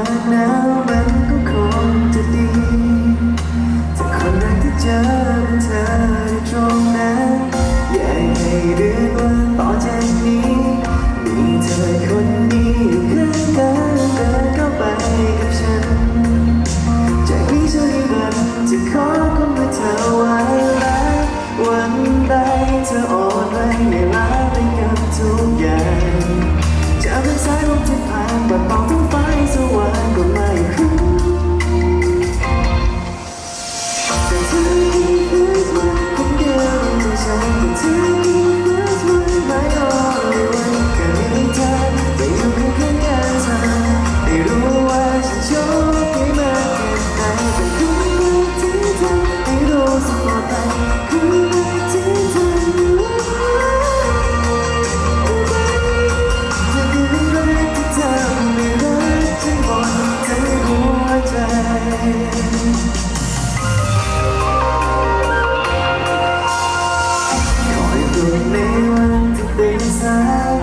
ากหนาวมันก็คงจะดีถ้าคนแรกที่เจอเธอได้ตรงนั้นอยากให้เดือนวันต่อจากนี้มีเธอคนนี้อยู่ข้างกันเดินเข้าไปกับฉันจากนี้ฉันนั้นจะขอคนมาเธอไว้และวันใดเธออ่อนไหวไม่ลาไปกับทุกอย่าง Every time I'm defined, I'm bound to find someone who. คอยตัวนี้มันที่เป็นสาย